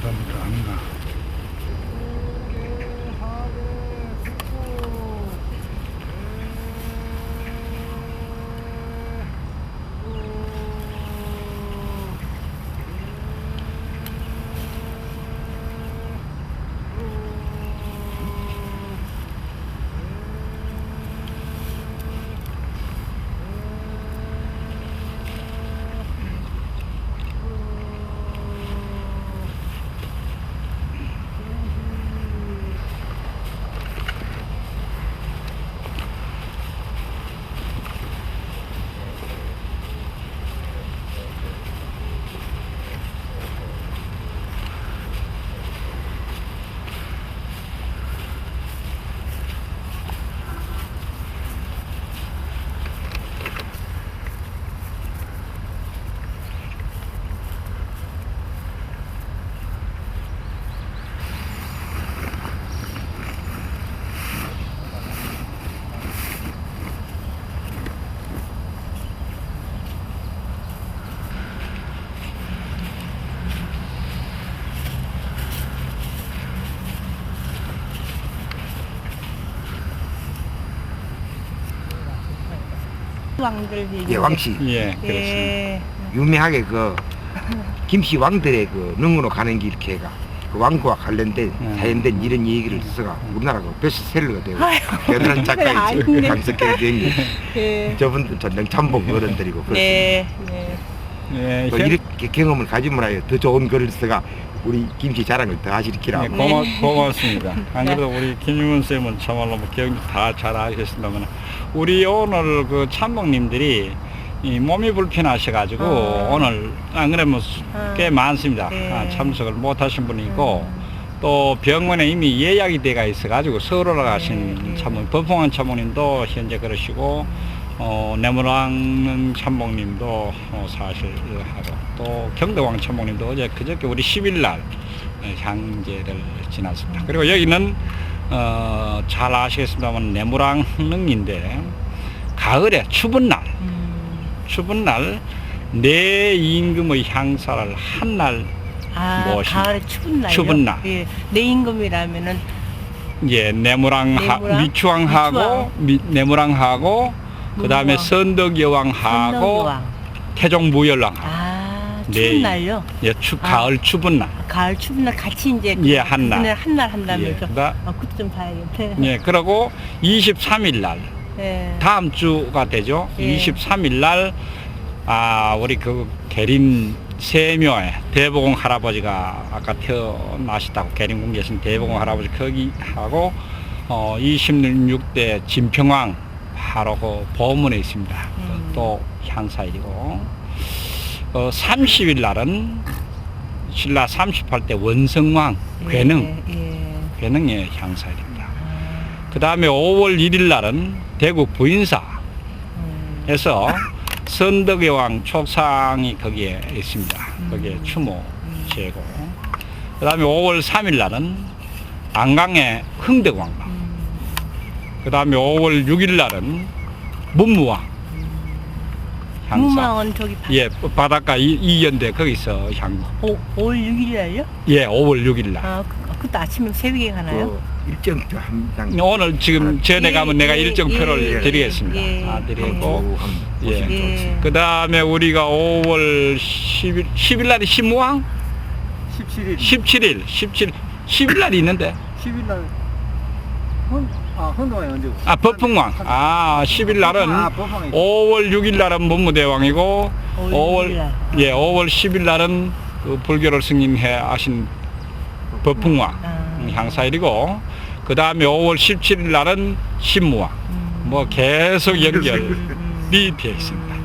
사람들 안 가. 왕들 얘기. 예, 왕씨 예, 그렇습니다. 예. 유명하게 그 김씨 왕들의 그 능으로 가는 길 개가 그 왕과 관련된 음. 자연된 이런 얘기를 써가 우리나라 그 베스트셀러가 되고 아유. 대단한 작가이죠 아니네. 강석현 대님 예. 저분들 전능 참복 어른들이고 그렇습니다. 네. 네. 예, 또 현- 이렇게 경험을 가지면 하여 더 좋은 글을 써가 우리 김씨 자랑을 더 하시리키라 예, 고마, 고맙습니다. 안 그래도 우리 김윤 쌤은 참말로 뭐 기억 다잘 아시겠습니다만 우리 오늘 그 참목님들이 이 몸이 불편하셔가지고 어. 오늘 안 그러면 수- 어. 꽤 많습니다. 네. 아, 참석을 못 하신 분이 있고 음. 또 병원에 이미 예약이 돼가 있어가지고 서울 올라가신 네, 네. 참모, 법봉환 참모님도 현재 그러시고 어, 내무랑 참모님도 어, 사실 하고 또 경덕왕 참모님도 어제 그저께 우리 10일 날 어, 향제를 지났습니다. 그리고 여기는 어, 잘 아시겠습니다만 내무랑릉인데 가을에 추운 날 음. 추운 날 내 임금의 향사를 한날 아, 무엇이- 가을에 추운 날. 추운 날. 예. 내 임금이라면은 예, 내무랑, 하, 내무랑, 미추왕하고 미추왕. 미, 내무랑하고 그 다음에 문무왕. 선덕여왕하고 선덕여왕. 태종 무열왕. 아, 추운 네. 날요. 예, 추, 아. 가을 추운 날. 가을 추운 날 같이 이제 예, 한 날. 한날 한다면서. 예, 그다, 아, 그것 좀 봐야겠네. 예, 그리고 23일 날 예. 다음 주가 되죠. 예. 23일 날 아, 우리 그 계림 세묘에 대보공 할아버지가 아까 태어나셨다고 계림궁 계신 대보공 할아버지 거기 하고 어 26대 진평왕 바로 그 보문에 있습니다. 음. 또 향사일이고 어 30일 날은 신라 38대 원성왕 괴능 예. 예. 괴능의 향사일입니다. 아, 그 다음에 5월 1일 날은 대구 부인사에서 음. 선덕여왕 촉상이 거기에 있습니다. 거기에 음. 추모 제고. 그 다음에 5월 3일 날은 안강의 흥덕왕방. 음. 그 다음에 5월 6일 날은 문무왕. 향사. 문무왕은 저기 바, 예, 바닷가 이- 이연대 거기서 향. 오, 5월 6일 날요? 예, 5월 6일 날. 아, 그, 그것도 아침에 새벽에 가나요? 그 일정표 한장 오늘 지금 전에 예, 가면 내가 예, 일정표를 예, 드리겠습니다. 예. 아, 드리고. 예. 예. 그 다음에 우리가 5월 10일, 10일 날이 신무왕? 17일, 17일, 17일, 10일 날이 있는데. 10일 날 헌, 아, 헌동이 언제고? 아, 법흥왕. 아, 10일 날은 아, 법흥이. 5월 6일 날은 문무대왕이고, 5월 5월, 6일 날. 예, 5월 10일 날은 그 불교를 승인해 하신 법흥왕 아. 향사일이고, 그 다음에 5월 17일 날은 신무왕. 음. 뭐 계속 연결이 음. 되어 있습니다.